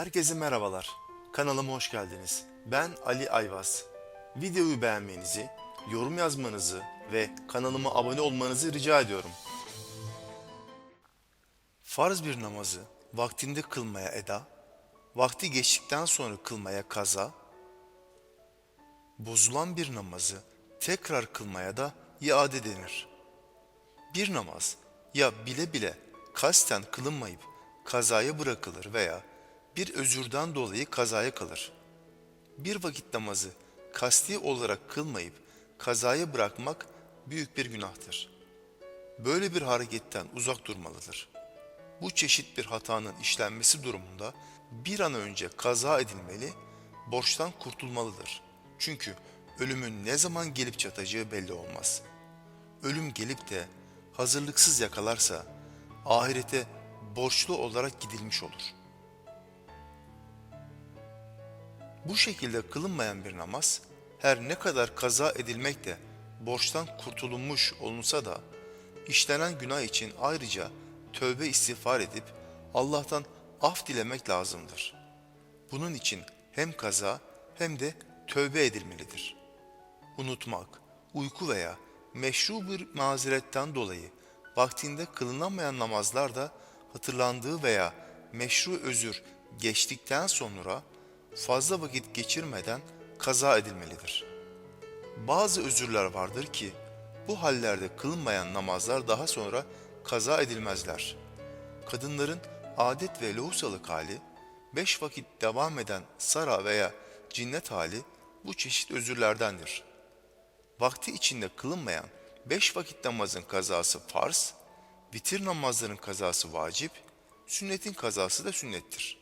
Herkese merhabalar. Kanalıma hoş geldiniz. Ben Ali Ayvaz. Videoyu beğenmenizi, yorum yazmanızı ve kanalıma abone olmanızı rica ediyorum. Farz bir namazı vaktinde kılmaya eda, vakti geçtikten sonra kılmaya kaza, bozulan bir namazı tekrar kılmaya da iade denir. Bir namaz ya bile bile kasten kılınmayıp kazaya bırakılır veya bir özürden dolayı kazaya kalır. Bir vakit namazı kasti olarak kılmayıp kazaya bırakmak büyük bir günahtır. Böyle bir hareketten uzak durmalıdır. Bu çeşit bir hatanın işlenmesi durumunda bir an önce kaza edilmeli, borçtan kurtulmalıdır. Çünkü ölümün ne zaman gelip çatacağı belli olmaz. Ölüm gelip de hazırlıksız yakalarsa ahirete borçlu olarak gidilmiş olur. Bu şekilde kılınmayan bir namaz her ne kadar kaza edilmek de borçtan kurtulunmuş olunsa da işlenen günah için ayrıca tövbe istiğfar edip Allah'tan af dilemek lazımdır. Bunun için hem kaza hem de tövbe edilmelidir. Unutmak, uyku veya meşru bir mazeretten dolayı vaktinde kılınamayan namazlar da hatırlandığı veya meşru özür geçtikten sonra fazla vakit geçirmeden kaza edilmelidir. Bazı özürler vardır ki bu hallerde kılınmayan namazlar daha sonra kaza edilmezler. Kadınların adet ve lohusalık hali, beş vakit devam eden sara veya cinnet hali bu çeşit özürlerdendir. Vakti içinde kılınmayan beş vakit namazın kazası farz, vitir namazların kazası vacip, sünnetin kazası da sünnettir.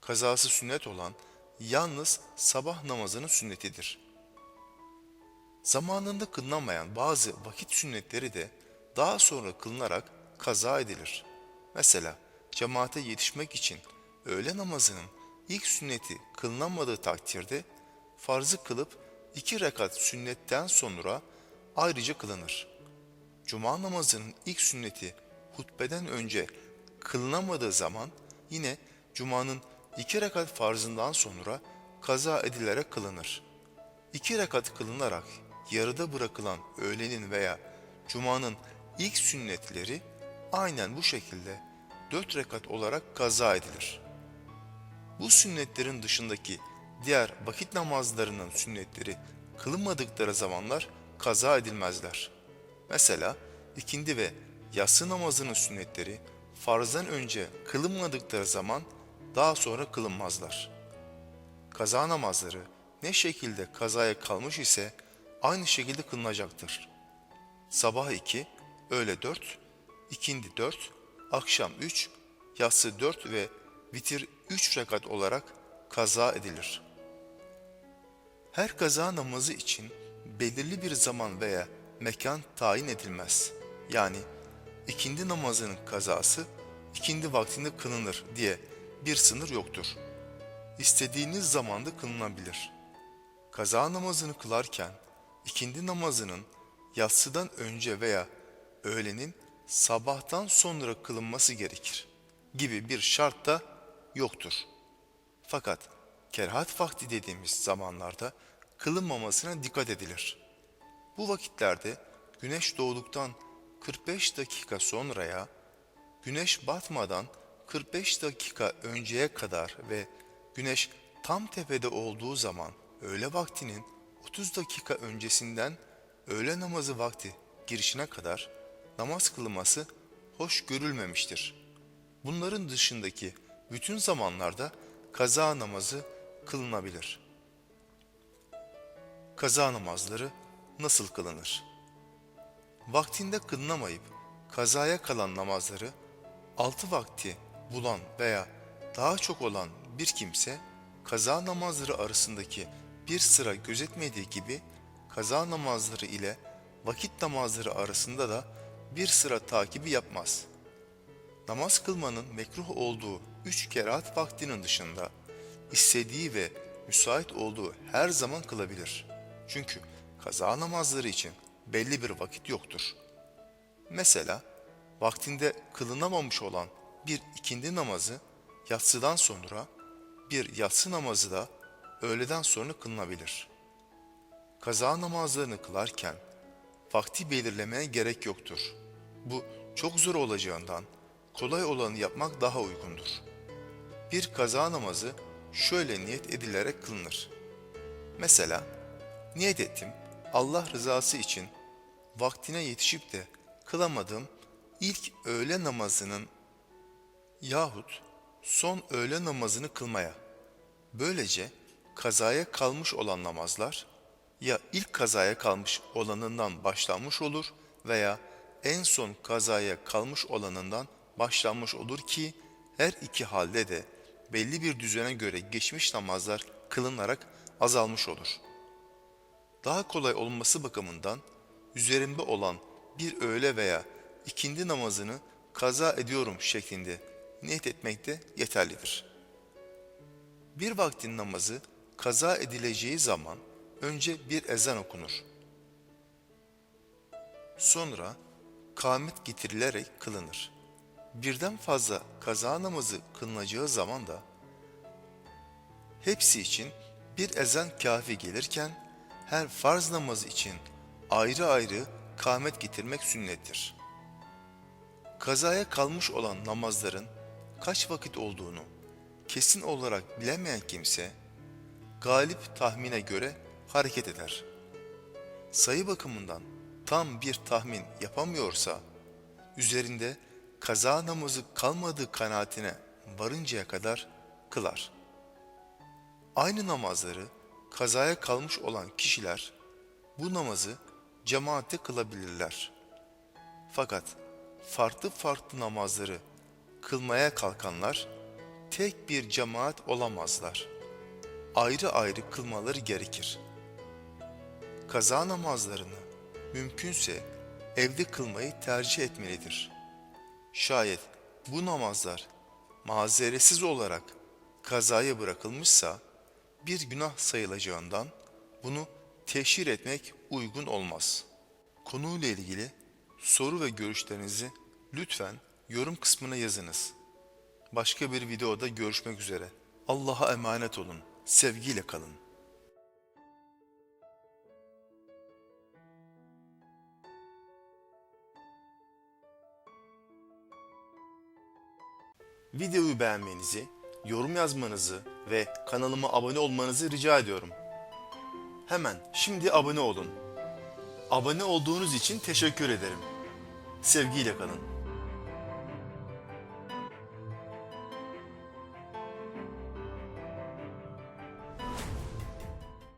Kazası sünnet olan yalnız sabah namazının sünnetidir. Zamanında kılınamayan bazı vakit sünnetleri de daha sonra kılınarak kaza edilir. Mesela cemaate yetişmek için öğle namazının ilk sünneti kılınamadığı takdirde farzı kılıp iki rekat sünnetten sonra ayrıca kılınır. Cuma namazının ilk sünneti hutbeden önce kılınamadığı zaman yine Cuma'nın iki rekat farzından sonra kaza edilerek kılınır. İki rekat kılınarak yarıda bırakılan öğlenin veya Cuma'nın ilk sünnetleri aynen bu şekilde dört rekat olarak kaza edilir. Bu sünnetlerin dışındaki diğer vakit namazlarının sünnetleri kılınmadıkları zamanlar kaza edilmezler. Mesela ikindi ve yatsı namazının sünnetleri farzdan önce kılınmadıkları zaman daha sonra kılınmazlar. Kaza namazları ne şekilde kazaya kalmış ise aynı şekilde kılınacaktır. Sabah 2, öğle 4, ikindi 4, akşam 3, yatsı 4 ve vitir 3 rekat olarak kaza edilir. Her kaza namazı için belirli bir zaman veya mekan tayin edilmez. Yani ikindi namazının kazası ikindi vaktinde kılınır diye bir sınır yoktur. İstediğiniz zamanda kılınabilir. Kaza namazını kılarken ikindi namazının yatsıdan önce veya öğlenin sabahtan sonra kılınması gerekir gibi bir şart da yoktur. Fakat kerhat vakti dediğimiz zamanlarda kılınmamasına dikkat edilir. Bu vakitlerde güneş doğduktan 45 dakika sonraya, güneş batmadan 45 dakika önceye kadar ve güneş tam tepede olduğu zaman öğle vaktinin 30 dakika öncesinden öğle namazı vakti girişine kadar namaz kılınması hoş görülmemiştir. Bunların dışındaki bütün zamanlarda kaza namazı kılınabilir. Kaza namazları nasıl kılınır? Vaktinde kılınamayıp kazaya kalan namazları altı vakti bulan veya daha çok olan bir kimse kaza namazları arasındaki bir sıra gözetmediği gibi kaza namazları ile vakit namazları arasında da bir sıra takibi yapmaz. Namaz kılmanın mekruh olduğu üç kerahat vaktinin dışında istediği ve müsait olduğu her zaman kılabilir. Çünkü kaza namazları için belli bir vakit yoktur. Mesela vaktinde kılınamamış olan bir ikindi namazı yatsıdan sonra bir yatsı namazı da öğleden sonra kılınabilir. Kaza namazlarını kılarken vakti belirlemeye gerek yoktur. Bu çok zor olacağından kolay olanı yapmak daha uygundur. Bir kaza namazı şöyle niyet edilerek kılınır. Mesela niyet ettim Allah rızası için vaktine yetişip de kılamadığım ilk öğle namazının yahut son öğle namazını kılmaya. Böylece kazaya kalmış olan namazlar ya ilk kazaya kalmış olanından başlanmış olur veya en son kazaya kalmış olanından başlanmış olur ki her iki halde de belli bir düzene göre geçmiş namazlar kılınarak azalmış olur. Daha kolay olması bakımından üzerimde olan bir öğle veya ikindi namazını kaza ediyorum şeklinde niyet etmek de yeterlidir. Bir vaktin namazı kaza edileceği zaman önce bir ezan okunur. Sonra kâmet getirilerek kılınır. Birden fazla kaza namazı kılınacağı zaman da hepsi için bir ezan kafi gelirken her farz namazı için ayrı ayrı kâmet getirmek sünnettir. Kazaya kalmış olan namazların kaç vakit olduğunu kesin olarak bilemeyen kimse galip tahmine göre hareket eder. Sayı bakımından tam bir tahmin yapamıyorsa üzerinde kaza namazı kalmadığı kanaatine varıncaya kadar kılar. Aynı namazları kazaya kalmış olan kişiler bu namazı cemaatte kılabilirler. Fakat farklı farklı namazları kılmaya kalkanlar tek bir cemaat olamazlar. Ayrı ayrı kılmaları gerekir. Kaza namazlarını mümkünse evde kılmayı tercih etmelidir. Şayet bu namazlar mazeretsiz olarak kazaya bırakılmışsa bir günah sayılacağından bunu teşhir etmek uygun olmaz. Konuyla ilgili soru ve görüşlerinizi lütfen yorum kısmına yazınız. Başka bir videoda görüşmek üzere. Allah'a emanet olun. Sevgiyle kalın. Videoyu beğenmenizi, yorum yazmanızı ve kanalıma abone olmanızı rica ediyorum. Hemen şimdi abone olun. Abone olduğunuz için teşekkür ederim. Sevgiyle kalın.